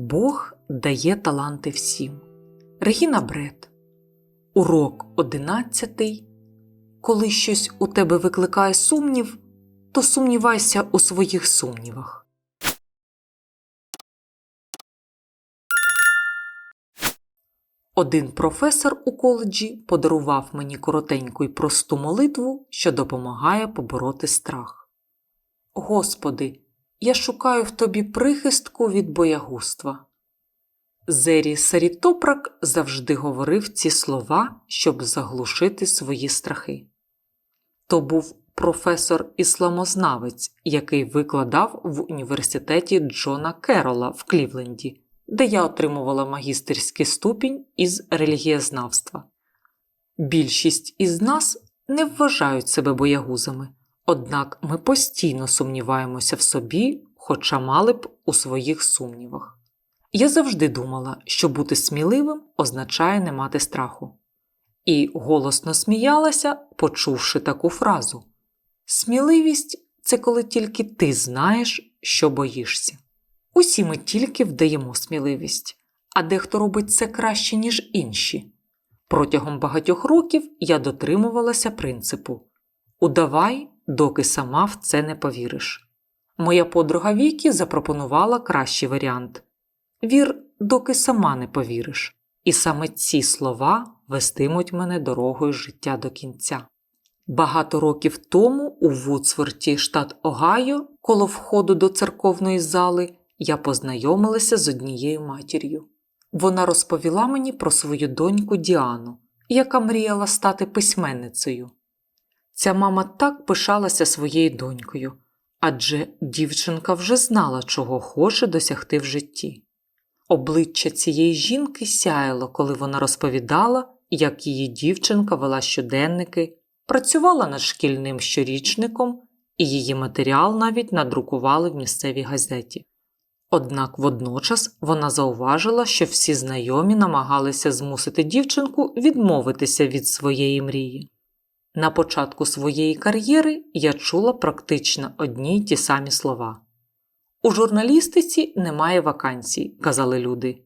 Бог дає таланти всім. Регіна Бред. Урок 11. Коли щось у тебе викликає сумнів, то сумнівайся у своїх сумнівах. Один професор у коледжі подарував мені коротеньку й просту молитву, що допомагає побороти страх. Господи, я шукаю в тобі прихистку від боягузтва. Зері Сарітопрак завжди говорив ці слова, щоб заглушити свої страхи. То був професор-ісламознавець, який викладав в університеті Джона Керола в Клівленді, де я отримувала магістерський ступінь із релігієзнавства. Більшість із нас не вважають себе боягузами, однак ми постійно сумніваємося в собі, хоча мали б у своїх сумнівах. Я завжди думала, що бути сміливим означає не мати страху. І голосно сміялася, почувши таку фразу: Сміливість це коли тільки ти знаєш, що боїшся. Усі ми тільки вдаємо сміливість, а дехто робить це краще, ніж інші. Протягом багатьох років я дотримувалася принципу Удавай, доки сама в це не повіриш. Моя подруга Вікі запропонувала кращий варіант Вір, доки сама не повіриш. І саме ці слова вестимуть мене дорогою життя до кінця. Багато років тому у Вудсворті, штат Огайо, коло входу до церковної зали, я познайомилася з однією матір'ю. Вона розповіла мені про свою доньку Діану, яка мріяла стати письменницею. Ця мама так пишалася своєю донькою, адже дівчинка вже знала, чого хоче досягти в житті. Обличчя цієї жінки сяяло, коли вона розповідала, як її дівчинка вела щоденники, працювала над шкільним щорічником, і її матеріал навіть надрукували в місцевій газеті. Однак водночас вона зауважила, що всі знайомі намагалися змусити дівчинку відмовитися від своєї мрії. На початку своєї кар'єри я чула практично одні й ті самі слова. У журналістиці немає вакансій, казали люди.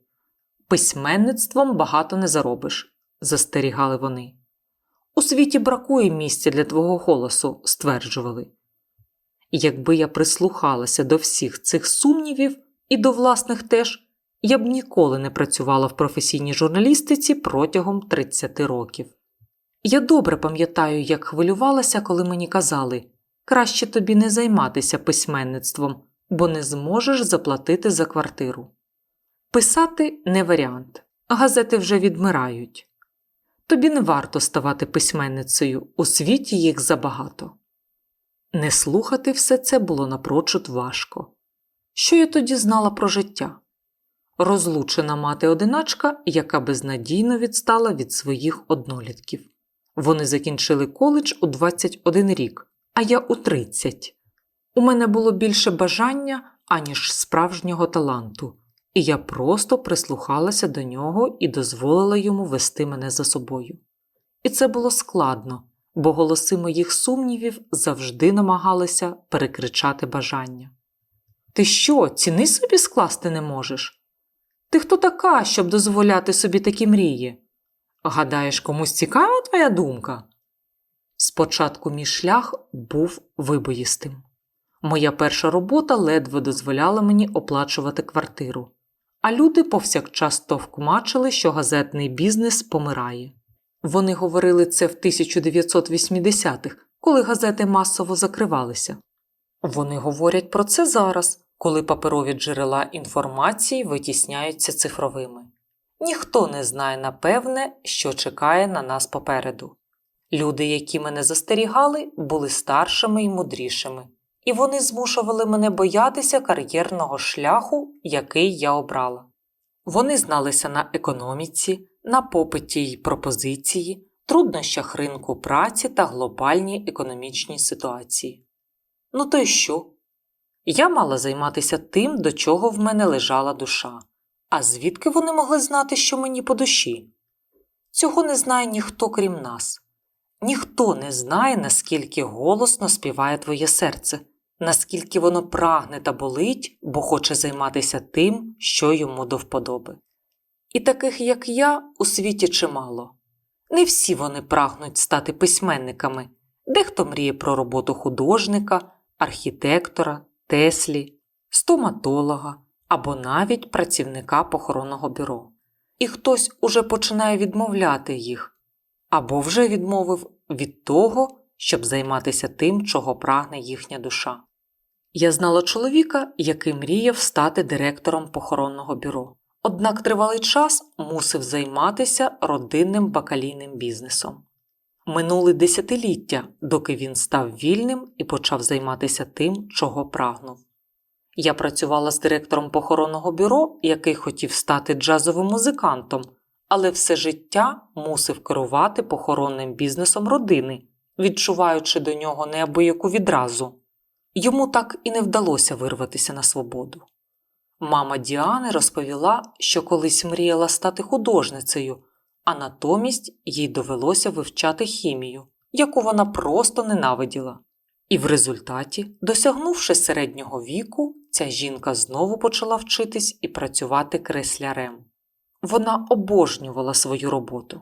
Письменництвом багато не заробиш, застерігали вони. У світі бракує місця для твого голосу, стверджували. Якби я прислухалася до всіх цих сумнівів і до власних теж, я б ніколи не працювала в професійній журналістиці протягом 30 років. Я добре пам'ятаю, як хвилювалася, коли мені казали краще тобі не займатися письменництвом бо не зможеш заплатити за квартиру. Писати не варіант, газети вже відмирають. Тобі не варто ставати письменницею, у світі їх забагато. Не слухати все це було напрочуд важко. Що я тоді знала про життя? Розлучена мати одиначка, яка безнадійно відстала від своїх однолітків. Вони закінчили коледж у 21 рік, а я у 30. У мене було більше бажання, аніж справжнього таланту, і я просто прислухалася до нього і дозволила йому вести мене за собою. І це було складно, бо голоси моїх сумнівів завжди намагалися перекричати бажання. Ти що, ціни собі скласти не можеш? Ти хто така, щоб дозволяти собі такі мрії? Гадаєш, комусь цікава твоя думка? Спочатку мій шлях був вибоїстим. Моя перша робота ледве дозволяла мені оплачувати квартиру, а люди повсякчас товкмачили, що газетний бізнес помирає. Вони говорили це в 1980-х, коли газети масово закривалися. Вони говорять про це зараз, коли паперові джерела інформації витісняються цифровими. Ніхто не знає напевне, що чекає на нас попереду. Люди, які мене застерігали, були старшими і мудрішими і вони змушували мене боятися кар'єрного шляху, який я обрала. Вони зналися на економіці, на попиті й пропозиції, труднощах ринку праці та глобальній економічній ситуації. Ну то й що? Я мала займатися тим, до чого в мене лежала душа. А звідки вони могли знати, що мені по душі? Цього не знає ніхто крім нас. Ніхто не знає, наскільки голосно співає твоє серце, наскільки воно прагне та болить, бо хоче займатися тим, що йому до вподоби. І таких, як я, у світі чимало. Не всі вони прагнуть стати письменниками, дехто мріє про роботу художника, архітектора, теслі, стоматолога або навіть працівника похоронного бюро. І хтось уже починає відмовляти їх, або вже відмовив від того, щоб займатися тим, чого прагне їхня душа. Я знала чоловіка, який мріяв стати директором похоронного бюро, однак тривалий час мусив займатися родинним бакалійним бізнесом. Минули десятиліття, доки він став вільним і почав займатися тим, чого прагнув. Я працювала з директором похоронного бюро, який хотів стати джазовим музикантом, але все життя мусив керувати похоронним бізнесом родини, відчуваючи до нього неабияку відразу. Йому так і не вдалося вирватися на свободу. Мама Діани розповіла, що колись мріяла стати художницею, а натомість їй довелося вивчати хімію, яку вона просто ненавиділа. І в результаті, досягнувши середнього віку, ця жінка знову почала вчитись і працювати креслярем. Вона обожнювала свою роботу.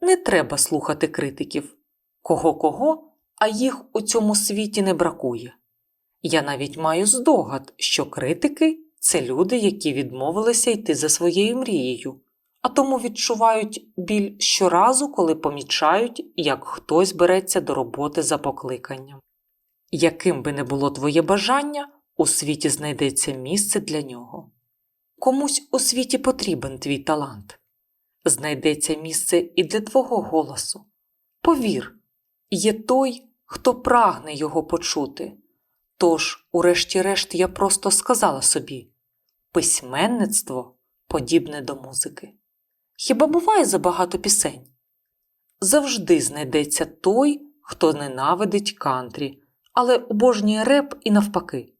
Не треба слухати критиків кого кого, а їх у цьому світі не бракує. Я навіть маю здогад, що критики це люди, які відмовилися йти за своєю мрією, а тому відчувають біль щоразу, коли помічають, як хтось береться до роботи за покликанням. Яким би не було твоє бажання, у світі знайдеться місце для нього. Комусь у світі потрібен твій талант. Знайдеться місце і для твого голосу. Повір, є той, хто прагне його почути. Тож, урешті-решт, я просто сказала собі письменництво подібне до музики. Хіба буває забагато пісень? Завжди знайдеться той, хто ненавидить кантрі, але обожнює реп і навпаки.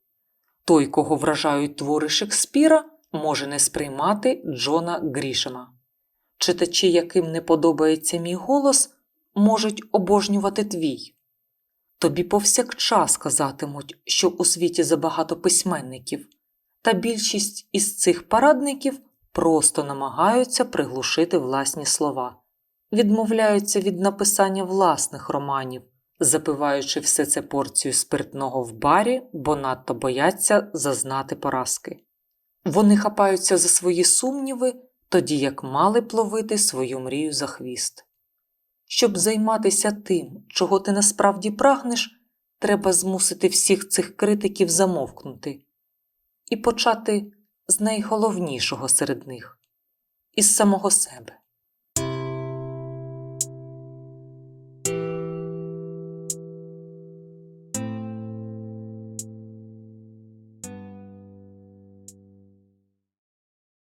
Той, кого вражають твори Шекспіра, може не сприймати Джона Грішема. Читачі, яким не подобається мій голос, можуть обожнювати твій. Тобі повсякчас казатимуть, що у світі забагато письменників, та більшість із цих парадників просто намагаються приглушити власні слова, відмовляються від написання власних романів, запиваючи все це порцію спиртного в барі, бо надто бояться зазнати поразки. Вони хапаються за свої сумніви, тоді як мали б ловити свою мрію за хвіст. Щоб займатися тим, чого ти насправді прагнеш, треба змусити всіх цих критиків замовкнути і почати з найголовнішого серед них із самого себе.